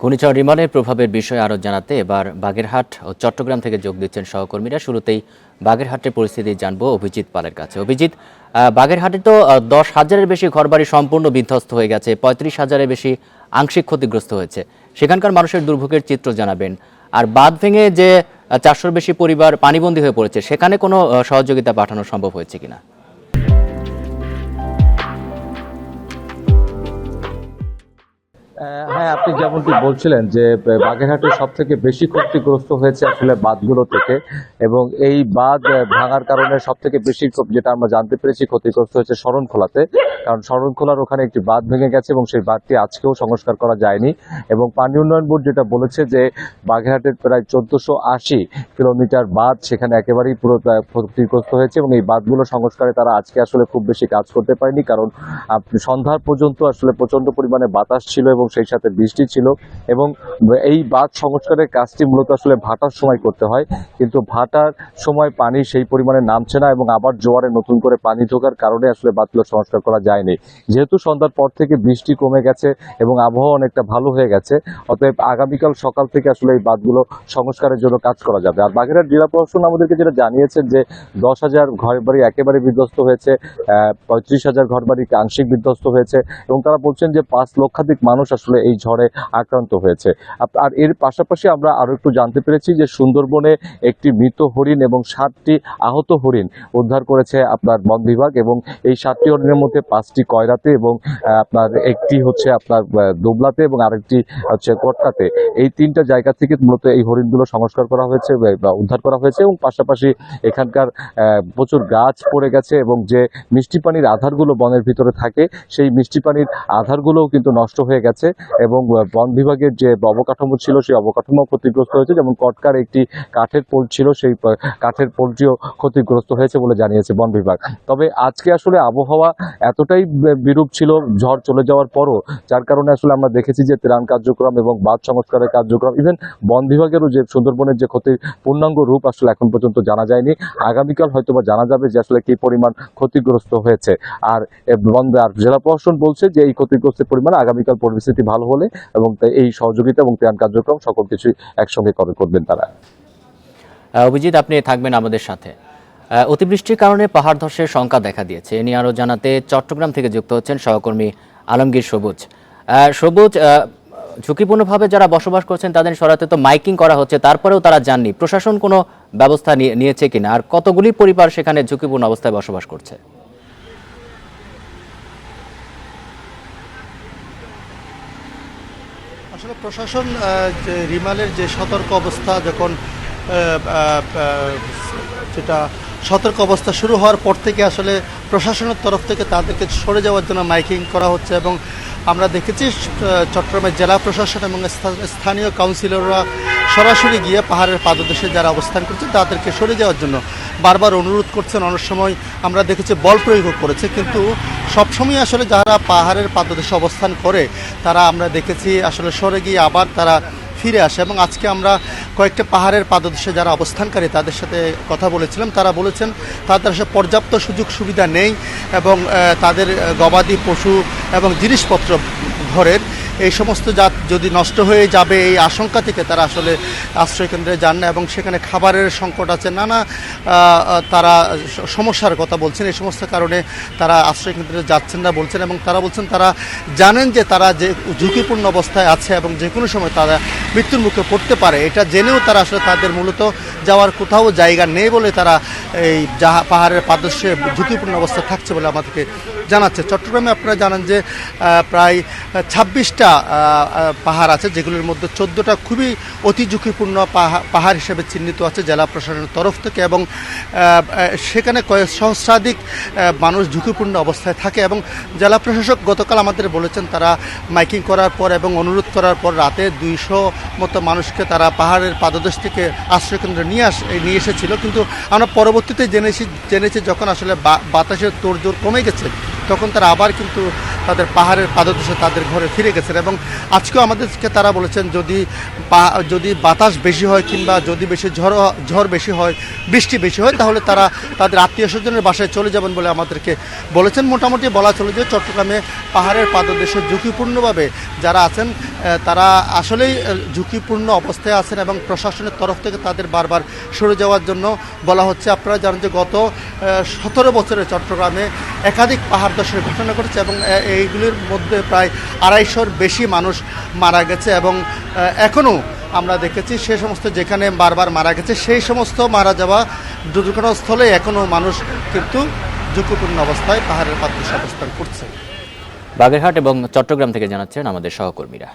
ঘূর্ণিঝড় রিমনের প্রভাবের বিষয়ে আরও জানাতে এবার বাগেরহাট ও চট্টগ্রাম থেকে যোগ দিচ্ছেন সহকর্মীরা। শুরুতেই বাগেরহাটের পরিস্থিতি জানব অভিজিৎ পালের কাছে। অভিজিৎ বাগেরহাটে তো দশ হাজারের বেশি ঘরবাড়ি সম্পূর্ণ বিধ্বস্ত হয়ে গেছে, পঁয়ত্রিশ হাজারের বেশি আংশিক ক্ষতিগ্রস্ত হয়েছে। সেখানকার মানুষের দুর্ভোগের চিত্র জানাবেন। আর বাঁধ ভেঙে যে চারশোর বেশি পরিবার পানিবন্দী হয়ে পড়েছে, সেখানে কোনো সহযোগিতা পাঠানো সম্ভব হয়েছে কিনা? হ্যাঁ আপনি যেমনটি বলছিলেন যে বাগেরহাটে সব থেকে বেশি ক্ষতিগ্রস্ত হয়েছে আসলে বাঁধগুলো থেকে এবং এই বাঁধ ভাঙার কারণে সব থেকে বেশি যেটা আমরা জানতে পেরেছি ক্ষতিগ্রস্ত হয়েছে শরণখোলাতে। কারণ শরণখোলার ওখানে একটি বাঁধ ভেঙে গেছে এবং সেই বাঁধটি আজকেও সংস্কার করা যায়নি এবং পানি উন্নয়ন বোর্ড যেটা বলেছে যে, বাগেরহাটের প্রায় চোদ্দশো আশি কিলোমিটার বাঁধ সেখানে একেবারেই পুরো ক্ষতিগ্রস্ত হয়েছে এবং এই বাঁধগুলো সংস্কারে তারা আজকে আসলে খুব বেশি কাজ করতে পারেনি কারণ সন্ধ্যার পর্যন্ত আসলে প্রচণ্ড পরিমাণে বাতাস ছিল এবং সেই সাথে বৃষ্টি ছিল এবং এই বাঁধ সংস্কারের কাজটি মূলত আসলে ভাটার সময় করতে হয়। কিন্তু ভাটার সময় পানি সেই পরিমাণে নামছে না এবং আবার জোয়ারে নতুন করে পানি ঢোকার কারণে আসলে বাঁধগুলো সংস্কার করা যায়নি। যেহেতু সন্ধ্যার পর থেকে বৃষ্টি কমে গেছে এবং আবহাওয়া অনেকটা ভালো হয়ে গেছে, অতএব আগামীকাল সকাল থেকে আসলে এই বাঁধগুলো সংস্কারের জন্য কাজ করা যাবে। আর বাগেরহাট জেলা প্রশাসন আমাদেরকে যেটা জানিয়েছেন যে দশ হাজার ঘর বাড়ি একেবারে বিধ্বস্ত হয়েছে পঁয়ত্রিশ হাজার ঘর বাড়ি আংশিক বিধ্বস্ত হয়েছে এবং তারা বলছেন যে পাঁচ লক্ষাধিক মানুষ আসলে এই ঝড়ে আক্রান্ত হয়েছে। আর এর পাশাপাশি আমরা আরও একটু জানতে পেরেছি যে সুন্দরবনে একটি মৃত হরিণ এবং সাতটি আহত হরিণ উদ্ধার করেছে আপনার বন বিভাগ এবং এই সাতটি হরিণের মধ্যে পাঁচটি কয়রাতে এবং আপনার একটি হচ্ছে আপনার দোবলাতে এবং আরেকটি হচ্ছে কোটকাতে। এই তিনটা জায়গা থেকে মূলত এই হরিণগুলো সংস্কার করা হয়েছে বা- উদ্ধার করা হয়েছে এবং পাশাপাশি এখানকার প্রচুর গাছ পড়ে গেছে এবং যে মিষ্টি পানির আধারগুলো বনের ভিতরে থাকে, সেই মিষ্টি পানির আধারগুলোও কিন্তু নষ্ট হয়ে গেছে। এবং বন বিভাগের যে অবকাঠামো ছিল সেই অবকাঠামো ক্ষতিগ্রস্ত হয়েছে। যেমন কটকার একটি কাঠের পোল ছিল সেই কাঠের পোলটিও ক্ষতিগ্রস্ত হয়েছে বলে জানিয়েছে বন বিভাগ। তবে আজকে আসলে আবহাওয়া এতটাই বিরূপ ছিল ঝড় চলে যাওয়ার পরও যার কারণে আসলে আমরা দেখেছি যে ত্রাণ কার্যক্রম এবং বাঁধ সংস্কারের কার্যক্রম ইভেন বন বিভাগেরও যে সুন্দরবনের যে ক্ষতির পূর্ণাঙ্গ রূপ আসলে এখন পর্যন্ত জানা যায়নি। আগামীকাল হয়তোবা জানা যাবে যে আসলে কি পরিমাণ ক্ষতিগ্রস্ত হয়েছে। আর এ, বন আর জেলা প্রশাসন বলছে যে এই ক্ষতিগ্রস্তের পরিমাণ আগামীকাল পরিস্থিতি ভালো হলে এবং এই সহযোগিতা এবং ত্রাণ কার্যক্রম সকল কিছুই একসঙ্গে করে করবেন তারা। অভিজিৎ, আপনি থাকবেন আমাদের সাথে। অতিবৃষ্টির কারণে পাহাড় ধসের শঙ্কা দেখা দিয়েছে। এ নিয়ে আরও জানাতে চট্টগ্রাম থেকে যুক্ত হচ্ছেন সহকর্মী আলমগীর সবুজ। সবুজ ঝুঁকিপূর্ণভাবে যারা বসবাস করছেন তাদের সরাতে তো মাইকিং করা হচ্ছে, তারপরেও তারা যাননি। প্রশাসন কোনো ব্যবস্থা নিয়ে- নিয়েছে কিনা? আর কতগুলি পরিবার সেখানে ঝুঁকিপূর্ণ অবস্থায় বসবাস করছে? প্রশাসন রিমালের যে সতর্ক অবস্থা যখন যেটা সতর্ক অবস্থা শুরু হওয়ার পর থেকে আসলে প্রশাসনের তরফ থেকে তাদেরকে সরে যাওয়ার জন্য মাইকিং করা হচ্ছে এবং আমরা দেখেছি চট্টগ্রামের জেলা প্রশাসন এবং স্থানীয় কাউন্সিলররা সরাসরি গিয়ে পাহাড়ের পাদদেশে যারা অবস্থান করছে তাদেরকে সরে যাওয়ার জন্য বারবার অনুরোধ করছেন, অনেক সময় আমরা দেখেছি বল প্রয়োগ করেছে, কিন্তু সবসময় আসলে যারা পাহাড়ের পাদদেশে অবস্থান করে, তারা আমরা দেখেছি আসলে সরে গিয়ে আবার তারা ফিরে আসে। এবং আজকে আমরা কয়েকটা পাহাড়ের পাদদেশে যারা অবস্থানকারী, তাদের সাথে কথা বলেছিলাম। তারা বলেছেন, তাদের আসলে পর্যাপ্ত সুযোগ সুবিধা নেই এবং তাদের গবাদি পশু এবং জিনিসপত্র ঘরের এই সমস্ত জাত যদি নষ্ট হয়ে যাবে, এই আশঙ্কা থেকে তারা আসলে আশ্রয়কেন্দ্রে যান না এবং সেখানে খাবারের সংকট আছে। নানা তারা সমস্যার কথা বলছেন। এই সমস্ত কারণে তারা আশ্রয়কেন্দ্রে যাচ্ছেন না বলছেন এবং তারা বলছেন, তারা জানেন যে তারা যে ঝুঁকিপূর্ণ অবস্থায় আছে এবং যে কোনো সময় তারা মৃত্যুর মুখে পড়তে পারে। এটা জেনেও তারা আসলে তাদের মূলত যাওয়ার কোথাও জায়গা নেই বলে তারা এই জাহা পাহাড়ের পাদস্যে ঝুঁকিপূর্ণ অবস্থা থাকছে বলে আমাদেরকে জানাচ্ছে। চট্টগ্রামে আপনারা জানেন যে প্রায় ছাব্বিশটা পাহাড় আছে, যেগুলোর মধ্যে চোদ্দোটা খুবই অতি ঝুঁকিপূর্ণ পাহা- পাহাড় হিসেবে চিহ্নিত আছে জেলা প্রশাসনের তরফ থেকে এবং সেখানে কয়েক সহস্রাধিক মানুষ ঝুঁকিপূর্ণ অবস্থায় থাকে এবং জেলা প্রশাসক গতকাল আমাদের বলেছেন তারা মাইকিং করার পর এবং অনুরোধ করার পর রাতে দুইশো মতো মানুষকে তারা পাহাড়ের পাদদেশ থেকে আশ্রয়কেন্দ্রে নিয়ে আস নিয়ে এসেছিল। কিন্তু আমরা পরবর্তীতে জেনেছি জেনেছি যখন আসলে বাতাসের তোড়জোড় কমে গেছে, তখন তারা আবার কিন্তু তাদের পাহাড়ের পাদদেশে তাদের ঘরে ফিরে গেছেন এবং আজকেও আমাদেরকে তারা বলেছেন, যদি যদি বাতাস বেশি হয় কিংবা যদি বেশি ঝড় ঝড় বেশি হয়, বৃষ্টি বেশি হয়, তাহলে তারা তাদের আত্মীয় স্বজনের বাসায় চলে যাবেন বলে আমাদেরকে বলেছেন। মোটামুটি বলা চলে যে চট্টগ্রামে পাহাড়ের পাদদেশে ঝুঁকিপূর্ণভাবে যারা আছেন তারা আসলেই ঝুঁকিপূর্ণ অবস্থায় আছেন এবং প্রশাসনের তরফ থেকে তাদের বারবার সরে যাওয়ার জন্য বলা হচ্ছে। আপনারা জানেন যে গত সতেরো বছরে চট্টগ্রামে একাধিক পাহাড় ধসের ঘটনা ঘটেছে এবং এইগুলির মধ্যে প্রায় আড়াইশোর বেশি মানুষ মারা গেছে এবং এখনও আমরা দেখেছি সে সমস্ত যেখানে বারবার মারা গেছে, সেই সমস্ত মারা যাওয়া দুর্ঘটনাস্থলে এখনও মানুষ কিন্তু ঝুঁকিপূর্ণ অবস্থায় পাহাড়ের পাদদেশে অবস্থান করছে। বাগেরহাট এবং চট্টগ্রাম থেকে জানাচ্ছেন আমাদের সহকর্মীরা।